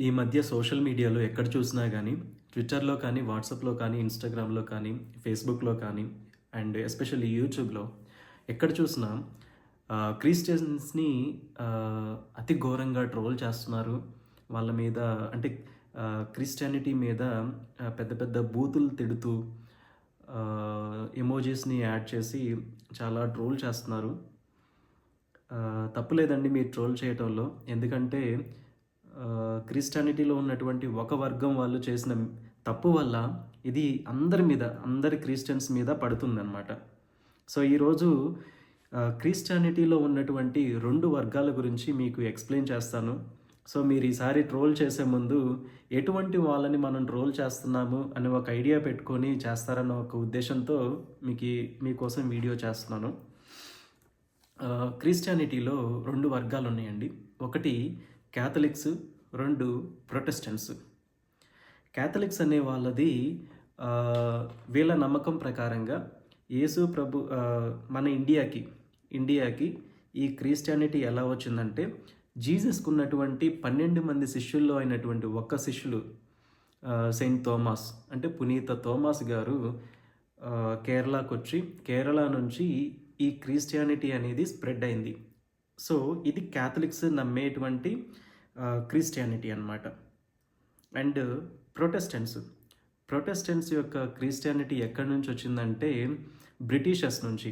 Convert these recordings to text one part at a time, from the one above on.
ఈ మధ్య సోషల్ మీడియాలో ఎక్కడ చూసినా కానీ ట్విట్టర్లో కానీ వాట్సాప్లో కానీ ఇన్స్టాగ్రామ్లో కానీ ఫేస్బుక్లో కానీ అండ్ ఎస్పెషల్లీ యూట్యూబ్లో ఎక్కడ చూసినా క్రిస్టియన్స్ని అతి ఘోరంగా ట్రోల్ చేస్తున్నారు. వాళ్ళ మీద అంటే క్రిస్టియానిటీ మీద పెద్ద పెద్ద బూతులు తిడుతూ ఎమోజీస్ని యాడ్ చేసి చాలా ట్రోల్ చేస్తున్నారు. తప్పులేదండి మీరు ట్రోల్ చేయటంలో. ఎందుకంటే క్రిస్టియానిటీలో ఉన్నటువంటి ఒక వర్గం వాళ్ళు చేసిన తప్పు వల్ల ఇది అందరి మీద అందరి క్రిస్టియన్స్ మీద పడుతుందన్నమాట. సో ఈరోజు క్రిస్టియానిటీలో ఉన్నటువంటి రెండు వర్గాల గురించి మీకు ఎక్స్ప్లెయిన్ చేస్తాను. సో మీరు ఈసారి ట్రోల్ చేసే ముందు ఎటువంటి వాళ్ళని మనం ట్రోల్ చేస్తున్నాము అని ఒక ఐడియా పెట్టుకొని చేస్తారన్న ఒక ఉద్దేశంతో మీకు మీకోసం వీడియో చేస్తున్నాను. క్రిస్టియానిటీలో రెండు వర్గాలు ఉన్నాయండి. ఒకటి క్యాథలిక్స్ రెండు ప్రొటెస్టెంట్స్ క్యాథలిక్స్ అనే వాళ్ళది వీళ్ళ నమ్మకం ప్రకారంగా యేసు ప్రభు మన ఇండియాకి ఇండియాకి ఈ క్రిస్టియానిటీ ఎలా వచ్చిందంటే జీసస్కు ఉన్నటువంటి పన్నెండు మంది శిష్యుల్లో అయినటువంటి ఒక్క శిష్యులు సెయింట్ థోమాస్. అంటే పునీత థోమాస్ గారు కేరళకు వచ్చి కేరళ నుంచి ఈ క్రిస్టియానిటీ అనేది స్ప్రెడ్ అయింది. సో ఇది క్యాథలిక్స్ నమ్మేటువంటి క్రిస్టియానిటీ అనమాట అండ్ ప్రొటెస్టెంట్స్. ప్రొటెస్టెంట్స్ యొక్క క్రిస్టియానిటీ ఎక్కడి నుంచి వచ్చిందంటే బ్రిటిషర్స్ నుంచి.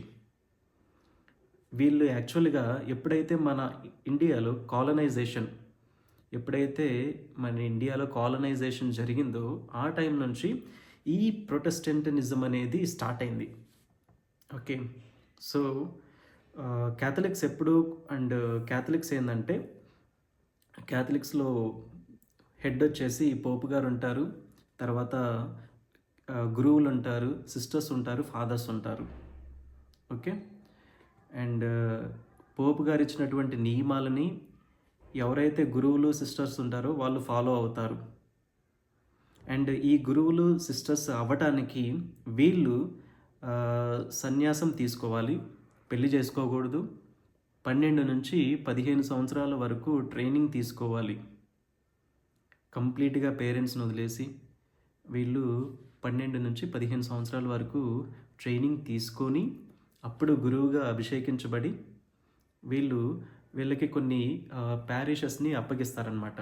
వీళ్ళు యాక్చువల్గా ఎప్పుడైతే మన ఇండియాలో కాలనైజేషన్ ఎప్పుడైతే మన ఇండియాలో కాలనైజేషన్ జరిగిందో ఆ టైం నుంచి ఈ ప్రొటెస్టెంటనిజం అనేది స్టార్ట్ అయింది. ఓకే. సో క్యాథలిక్స్ ఎప్పుడు అండ్ క్యాథలిక్స్ ఏంటంటే క్యాథలిక్స్లో హెడ్ వచ్చేసి పోపు గారు ఉంటారు తర్వాత గురువులు ఉంటారు సిస్టర్స్ ఉంటారు ఫాదర్స్ ఉంటారు. ఓకే? అండ్ పోపు గారు ఇచ్చినటువంటి నియమాలని ఎవరైతే గురువులు సిస్టర్స్ ఉంటారో వాళ్ళు ఫాలో అవుతారు. అండ్ ఈ గురువులు సిస్టర్స్ అవ్వటానికి వీళ్ళు సన్యాసం తీసుకోవాలి. పెళ్ళి చేసుకోకూడదు. పన్నెండు నుంచి పదిహేను సంవత్సరాల వరకు ట్రైనింగ్ తీసుకోవాలి. కంప్లీట్గా పేరెంట్స్ని వదిలేసి వీళ్ళు పన్నెండు నుంచి పదిహేను సంవత్సరాల వరకు ట్రైనింగ్ తీసుకొని అప్పుడు గురువుగా అభిషేకించబడి వీళ్ళు వీళ్ళకి కొన్ని ప్యారిషెస్ని అప్పగిస్తారనమాట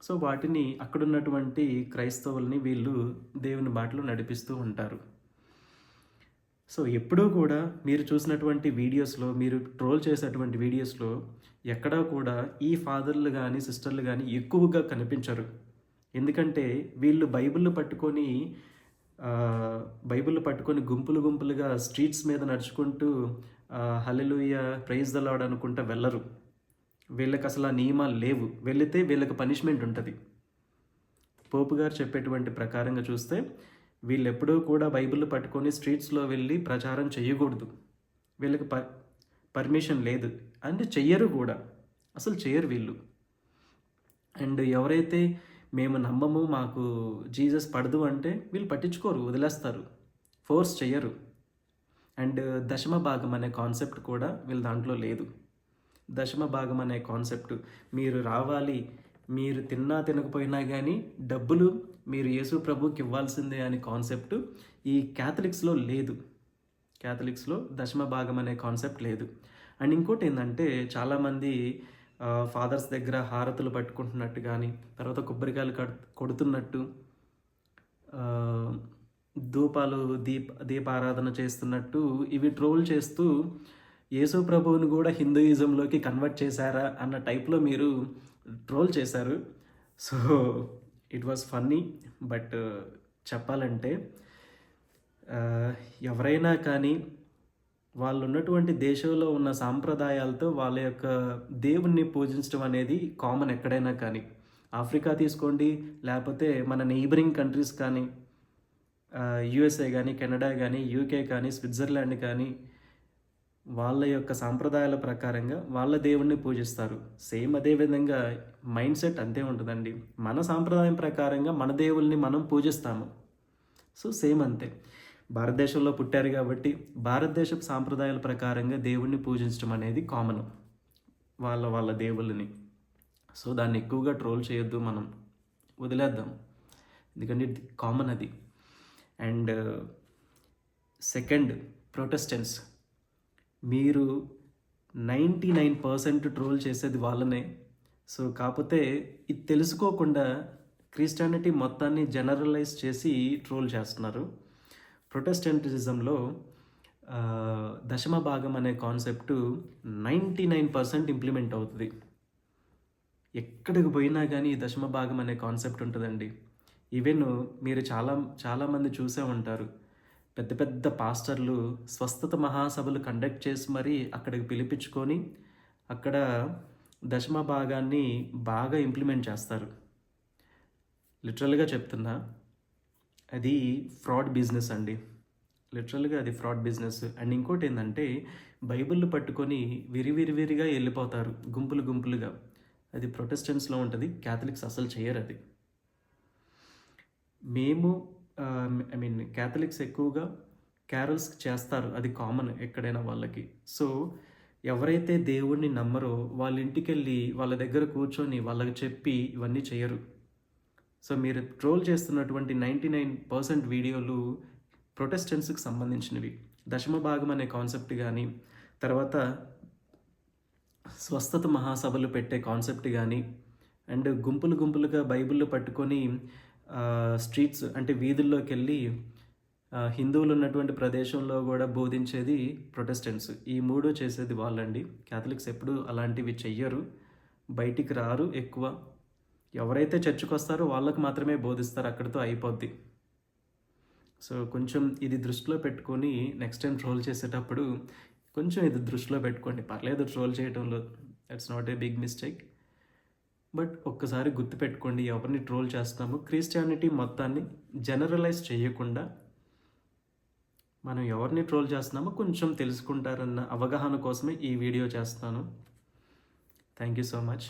సో వాటిని అక్కడున్నటువంటి క్రైస్తవుల్ని వీళ్ళు దేవుని బాటలో నడిపిస్తూ ఉంటారు. సో ఎప్పుడూ కూడా మీరు చూసినటువంటి వీడియోస్లో మీరు ట్రోల్ చేసేటువంటి వీడియోస్లో ఎక్కడా కూడా ఈ ఫాదర్లు కానీ సిస్టర్లు కానీ ఎక్కువగా కనిపించరు. ఎందుకంటే వీళ్ళు బైబిల్ పట్టుకొని బైబిల్ పట్టుకొని గుంపులు గుంపులుగా స్ట్రీట్స్ మీద నడుచుకుంటూ హలలుయ ప్రైజ్ దలాడ్ అనుకుంటా వెళ్ళరు. వీళ్ళకి అసలు ఆ నియమాలు లేవు. వెళితే వీళ్ళకి పనిష్మెంట్ ఉంటుంది. పోపు గారు చెప్పేటువంటి ప్రకారంగా చూస్తే వీళ్ళు ఎప్పుడూ కూడా బైబిల్ పట్టుకొని స్ట్రీట్స్లో వెళ్ళి ప్రచారం చేయకూడదు వీళ్ళకి ప పర్మిషన్ లేదు. అండ్ చెయ్యరు కూడా. అసలు చెయ్యరు వీళ్ళు. అండ్ ఎవరైతే మేము నమ్మము మాకు జీసస్ పడదు అంటే వీళ్ళు పట్టించుకోరు వదిలేస్తారు. ఫోర్స్ చెయ్యరు. అండ్ దశమ భాగం అనే కాన్సెప్ట్ కూడా వీళ్ళ దాంట్లో లేదు. దశమ భాగం అనే కాన్సెప్ట్ మీరు రావాలి మీరు తిన్నా తినకపోయినా కానీ డబ్బులు మీరు యేసు ప్రభుకి ఇవ్వాల్సిందే అనే కాన్సెప్ట్ ఈ క్యాథలిక్స్లో లేదు. క్యాథలిక్స్లో దశమ భాగం అనే కాన్సెప్ట్ లేదు. అండ్ ఇంకోటి ఏంటంటే చాలామంది ఫాదర్స్ దగ్గర హారతులు పట్టుకుంటున్నట్టు కానీ తర్వాత కొబ్బరికాయలు కొడుతున్నట్టు ధూపాలు దీప దీపారాధన చేస్తున్నట్టు ఇవి ట్రోల్ చేస్తూ యేసు ప్రభువుని కూడా హిందూయిజంలోకి కన్వర్ట్ చేశారా అన్న టైప్లో మీరు ట్రోల్ చేశారు. So it was funny but చెప్పాలంటే ఎవరైనా కానీ వాళ్ళు ఉన్నటువంటి దేశంలో ఉన్న సాంప్రదాయాలతో వాళ్ళ యొక్క దేవుణ్ణి పూజించడం అనేది కామన్ ఎక్కడైనా కానీ. ఆఫ్రికా తీసుకోండి లేకపోతే మన నైబరింగ్ కంట్రీస్ కానీ యుఎస్ఏ కానీ కెనడా కానీ యూకే కానీ స్విట్జర్లాండ్ కానీ వాళ్ళ యొక్క సాంప్రదాయాల ప్రకారంగా వాళ్ళ దేవుణ్ణి పూజిస్తారు. సేమ్ అదే విధంగా మైండ్ సెట్ అంతే ఉంటుందండి. మన సాంప్రదాయం ప్రకారంగా మన దేవుల్ని మనం పూజిస్తాము. సో సేమ్ అంతే. భారతదేశంలో పుట్టారు కాబట్టి భారతదేశపు సాంప్రదాయాల ప్రకారంగా దేవుణ్ణి పూజించడం అనేది కామన్. వాళ్ళ వాళ్ళ దేవుళ్ళని. సో దాన్ని ఎక్కువగా ట్రోల్ చేయొద్దు మనం. వదిలేద్దాం. ఎందుకంటే కామన్ అది. And second Protestants. మీరు నైంటీ నైన్ పర్సెంట్ ట్రోల్ చేసేది వాళ్ళనే. సో కాకపోతే ఇది తెలుసుకోకుండా క్రిస్టియానిటీ మొత్తాన్ని జనరలైజ్ చేసి ట్రోల్ చేస్తున్నారు. ప్రొటెస్టెంటిజంలో దశమ భాగం అనే concept ninety nine percent implement అవుతుంది. ఎక్కడికి పోయినా కానీ ఈ దశమ భాగం అనే కాన్సెప్ట్ ఉంటుందండి. ఈవెన్ మీరు చాలా చాలామంది చూసే ఉంటారు. పెద్ద పెద్ద పాస్టర్లు స్వస్థత మహాసభలు కండక్ట్ చేసి మరీ అక్కడికి పిలిపించుకొని అక్కడ దశమ భాగాన్ని బాగా ఇంప్లిమెంట్ చేస్తారు. లిటరల్గా చెప్తున్నా అది ఫ్రాడ్ బిజినెస్ అండి. లిటరల్గా అది ఫ్రాడ్ బిజినెస్. అండ్ ఇంకోటి ఏంటంటే బైబిల్ పట్టుకొని విరివిరివిరిగా వెళ్ళిపోతారు గుంపులు గుంపులుగా. అది ప్రొటెస్టెంట్స్లో ఉంటుంది క్యాథలిక్స్ అసలు చేయరు అది మేము ఐ మీన్ క్యాథలిక్స్ ఎక్కువగా క్యారల్స్ చేస్తారు. అది కామన్ ఎక్కడైనా వాళ్ళకి. సో ఎవరైతే దేవుణ్ణి నమ్మరో వాళ్ళ ఇంటికి వెళ్ళి వాళ్ళ దగ్గర కూర్చొని వాళ్ళకి చెప్పి ఇవన్నీ చేయరు. సో మీరు ట్రోల్ చేస్తున్నటువంటి నైంటీ నైన్ పర్సెంట్ వీడియోలు ప్రొటెస్టెంట్స్కి సంబంధించినవి. దశమ భాగం అనే కాన్సెప్ట్ కానీ తర్వాత స్వస్థత మహాసభలు పెట్టే కాన్సెప్ట్ కానీ అండ్ గుంపులు గుంపులుగా బైబిల్ పట్టుకొని స్ట్రీట్స్ అంటే వీధుల్లోకి వెళ్ళి హిందువులు ఉన్నటువంటి ప్రదేశంలో కూడా బోధించేది ప్రొటెస్టెంట్స్ ఈ మూడు చేసేది వాళ్ళండి. క్యాథలిక్స్ ఎప్పుడు అలాంటివి చెయ్యరు. బయటికి రారు ఎక్కువ. ఎవరైతే చర్చికి వస్తారో వాళ్ళకు మాత్రమే బోధిస్తారు. అక్కడితో అయిపోద్ది. సో కొంచెం ఇది దృష్టిలో పెట్టుకొని నెక్స్ట్ టైం ట్రోల్ చేసేటప్పుడు కొంచెం ఇది దృష్టిలో పెట్టుకోండి. పర్లేదు ట్రోల్ చేయడంలో that's not a big mistake but ఒక్కసారి గుర్తుపెట్టుకోండి ఎవరిని ట్రోల్ చేస్తాము క్రిస్టియానిటీ మొత్తాన్ని జనరలైజ్ చేయకుండా మనం ఎవరిని ట్రోల్ చేస్తున్నామో కొంచెం తెలుసుకుంటారన్న అవగాహన కోసమే ఈ వీడియో చేస్తున్నాను. Thank you so much